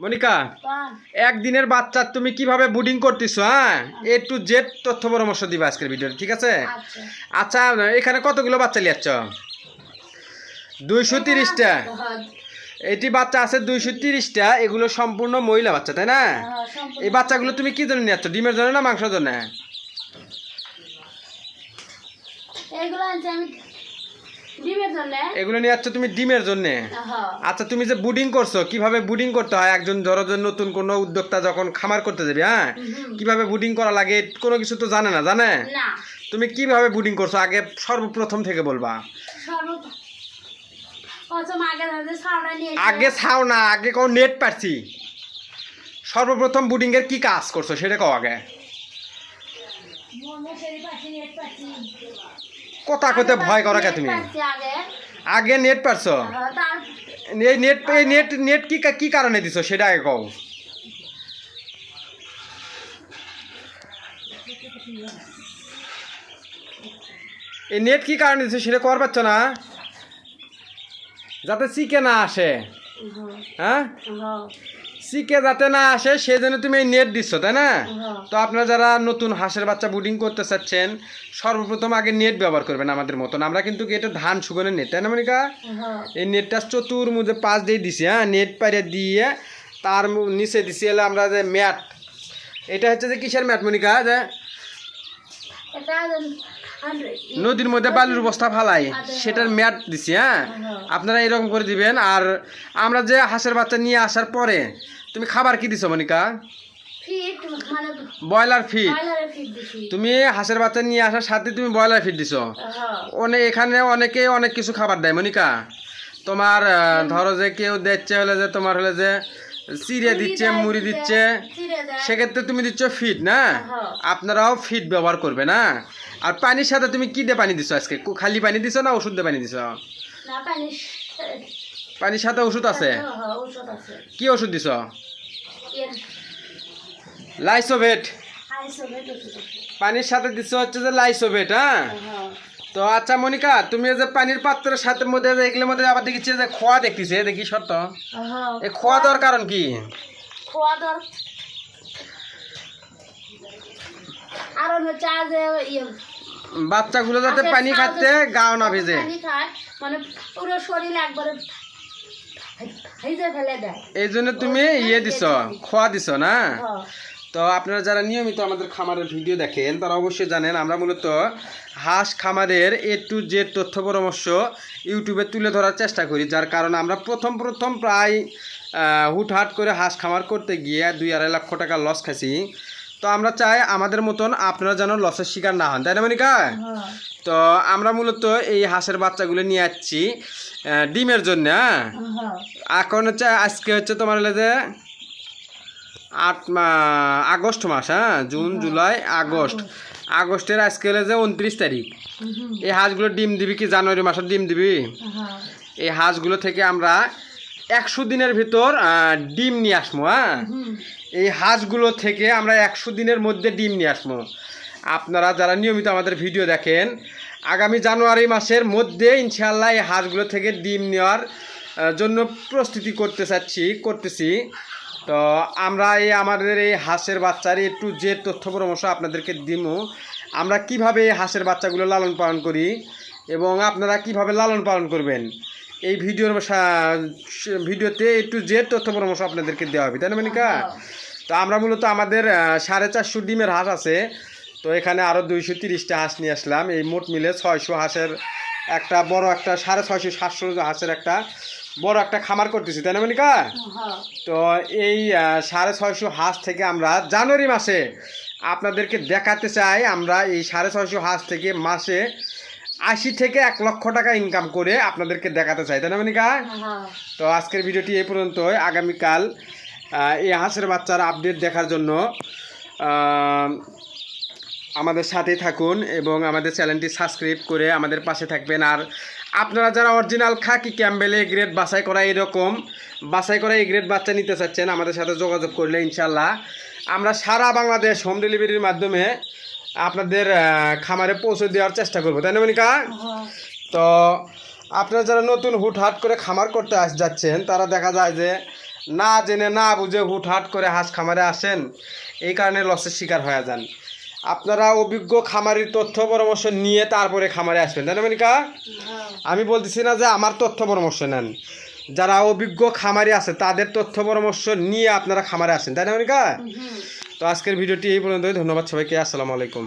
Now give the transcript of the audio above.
মনিকা একদিনের বাচ্চা তুমি কীভাবে বুডিং করতেছো হ্যাঁ? এ টু জেড তথ্য পরামর্শ দিবা আজকের ভিডিওতে ঠিক আছে? আচ্ছা। আচ্ছা এখানে কতগুলো বাচ্চা লিয়াচ্ছ? দুইশো তিরিশটা। এটি বাচ্চা আছে দুইশো তিরিশটা এগুলো সম্পূর্ণ মহিলা বাচ্চা তাই না? এই বাচ্চাগুলো তুমি কি জন্য নিয়ে ডিমের জন্য না মাংসের জন্য? এগুলো আমি। জন্য এগুলো নিয়ে যাচ্ছ তুমি ডিমের জন্য? আচ্ছা তুমি যে বুডিং করছ কীভাবে বুডিং করতে হয়? একজন ধরো যে নতুন কোনো উদ্যোক্তা যখন খামার করতে যাবে হ্যাঁ? কীভাবে বুডিং করা লাগে কোনো কিছু তো জানে না জানে? তুমি কীভাবে বুডিং করছ? আগে সর্বপ্রথম থেকে বলবা। আগে ছাও না আগে কও নেট পারছি। সর্বপ্রথম বুডিং এর কি কাজ করছ সেটা কও আগে। কথা কইতে ভয় করো কে তুমি? আগে। নেট পারছ? হ্যাঁ, নেট নেট নেট কি কা- কি কারণে দিছো সেটা আগে কও। এই নেট কি কারণে দিছো সেটা কর পাচ্ছ না? যাতে চিকে না আসে। হ্যাঁ? চিকে যাতে না আসে সেই জন্য তুমি এই নেট দিচ্ছ তাই না? হ্যাঁ। তো আপনারা যারা নতুন হাঁসের বাচ্চা বুডিং করতে চাচ্ছেন সর্বপ্রথম আগে নেট ব্যবহার করবেন আমাদের মতন। আমরা কিন্তু এটা ধান শুকনের নেট তাই না মনিকা? হ্যাঁ, এই নেটটা চতুর মধ্যে পাঁচ দিয়ে দিছি হ্যাঁ? নেট পাইরে দিয়ে তার নিচে দিছি এলে আমরা যে ম্যাট। এটা হচ্ছে যে কিসের ম্যাট মনিকা? যে। নদীর মধ্যে বালুর বস্তা ফালাই। সেটার ম্যাট দিছি হ্যাঁ। আপনারা এরকম করে দিবেন আর আমরা যে হাঁসের বাচ্চা নিয়ে আসার পরে তুমি খাবার কি দিছো মনিকা? মানে ব্রয়লার ফিড ফিট তুমি হাঁসের বাচ্চা নিয়ে আসার সাথে তুমি ব্রয়লার ফিড দিছো। হ্যাঁ, অনেক এখানে অনেকে অনেক কিছু খাবার দেয় মনিকা। তোমার ধরো যে কেউ দেখছে হলে যে তোমার হলে যে চিড়ে দিচ্ছে মুড়ি দিচ্ছে সেক্ষেত্রে তুমি দিচ্ছ ফিড না? হ্যাঁ। আপনারাও ফিড ব্যবহার করবে না? আর পানির সাথে তুমি কি দিয়ে পানি দিছো আজকে? খালি পানি দিছো না ওষুধ দিয়ে পানি দিছো? পানির সাথে ওষুধ আছে? হ্যাঁ, হ্যাঁ, কি ওষুধ দিছ? লাইসোভেট পানির সাথে দিছো হচ্ছে যে লাইসোভেট হ্যাঁ। তো আচ্ছা মনিকা তুমি যে পানির পাত্রের সাথে মধ্যে যে এগুলোর মধ্যে আবার দেখছি যে খোয়া দেখতেছে দেখি সত্য এই খোয়া দেওয়ার কারণ কি? খোয়া দর আর হচ্ছে আজ ইয়ে বাচ্চাগুলো যাতে পানি খাচ্ছে গাও না ভেজে। মানে পুরো শরীর একবারে ভিজে ফেলে দেয়। এই জন্য তুমি ইয়ে দিছ খোয়া দিছ না? হ্যাঁ। তো আপনারা যারা নিয়মিত আমাদের খামারের ভিডিও দেখেন তারা অবশ্যই জানেন আমরা মূলত হাঁস খামারের এ টু জেড তথ্য পরামর্শ ইউটিউবে তুলে ধরার চেষ্টা করি যার কারণে আমরা প্রথম প্রথম প্রায় হুটহাট করে হাঁস খামার করতে গিয়ে দুই আড়াই লক্ষ টাকা লস খাইছি। তো আমরা চাই আমাদের মতন আপনারা যেন লসের শিকার না হন তাই না মনিকা? হ্যাঁ। তো আমরা মূলত এই হাঁসের বাচ্চাগুলো নিয়ে যাচ্ছি আহ, ডিমের জন্য হ্যাঁ? হ্যাঁ। এখন হচ্ছে আজকে হচ্ছে তোমার যে আট আগস্ট মাস হ্যাঁ? June July August. আগস্টের আজকে হলে যে উনত্রিশ তারিখ। এই হাঁসগুলো ডিম দিবি কি জানুয়ারি মাসের ডিম দিবি? হ্যাঁ। এই হাঁসগুলো থেকে আমরা একশো দিনের ভিতর ডিম নিয়ে আসব হ্যাঁ? এই হাঁসগুলো থেকে আমরা একশো দিনের মধ্যে ডিম নিয়ে আসব। আপনারা যারা নিয়মিত আমাদের ভিডিও দেখেন আগামী জানুয়ারি মাসের মধ্যে ইনশাল্লাহ এই হাঁসগুলো থেকে ডিম নেওয়ার জন্য প্রস্তুতি করতে চাচ্ছি করতেছি। তো আমরা এই আমাদের এই হাঁসের বাচ্চার একটু যে তথ্য পরামর্শ আপনাদেরকে দিব আমরা কীভাবে এই হাঁসের বাচ্চাগুলো লালন পালন করি এবং আপনারা কীভাবে লালন পালন করবেন? এই ভিডিওর ভিডিওতে একটু যে তথ্য পরামর্শ আপনাদেরকে দেওয়া হবে তাই না মনিকা? তো আমরা মূলত আমাদের সাড়ে চারশো ডিমের হাঁস আছে। তো এখানে আরও দুইশো তিরিশটা হাঁস নিয়ে আসলাম। এই মোট মিলে ছয়শো হাঁসের একটা বড় একটা সাড়ে ছয়শো সাতশো হাঁসের একটা বড় একটা খামার করতেছি তাই না মনিকা? হ্যাঁ। তো এই সাড়ে ছয়শো হাঁস থেকে আমরা জানুয়ারি মাসে আপনাদেরকে দেখাতে চাই আমরা এই সাড়ে ছয়শো হাঁস থেকে মাসে আশি থেকে এক লক্ষ টাকা ইনকাম করে আপনাদেরকে দেখাতে চাই তাই না মনিকা? হ্যাঁ। তো আজকের ভিডিওটি এই পর্যন্তই। আগামীকাল এই হাঁসের বাচ্চার আপডেট দেখার জন্য আমাদের সাথেই থাকুন এবং আমাদের চ্যানেলটি সাবস্ক্রাইব করে আমাদের পাশে থাকবেন। আর আপনারা যারা অরিজিনাল খাকি ক্যাম্বেলে গ্রেড বাছাই করা এরকম, বাছাই করা এই গ্রেড বাচ্চা নিতে চাচ্ছেন, আমাদের সাথে যোগাযোগ করলে ইনশাল্লাহ আমরা সারা বাংলাদেশ হোম ডেলিভারির মাধ্যমে আপনাদের খামারে পৌঁছে দেওয়ার চেষ্টা করব। তাই না, মনিকা? তো আপনারা যারা নতুন হুটহাট করে খামার করতে আস যাচ্ছেন, তারা দেখা যায় যে না জেনে না বুঝে হুটহাট করে হাঁস খামারে আসেন, এই কারণে লসের শিকার হয়ে যান। আপনারা অভিজ্ঞ খামারির তথ্য পরামর্শ নিয়ে তারপরে খামারে আসবেন তাই না মনিকা? হ্যাঁ। আমি বলতেছি না যে আমার তথ্য পরামর্শ নেন। যারা অভিজ্ঞ খামারি আছে তাদের তথ্য পরামর্শ নিয়ে আপনারা খামারে আসেন তাই না মানিকা? তো আজকের ভিডিওটি এই পর্যন্তই ধন্যবাদ সবাইকে আসসালামু আলাইকুম।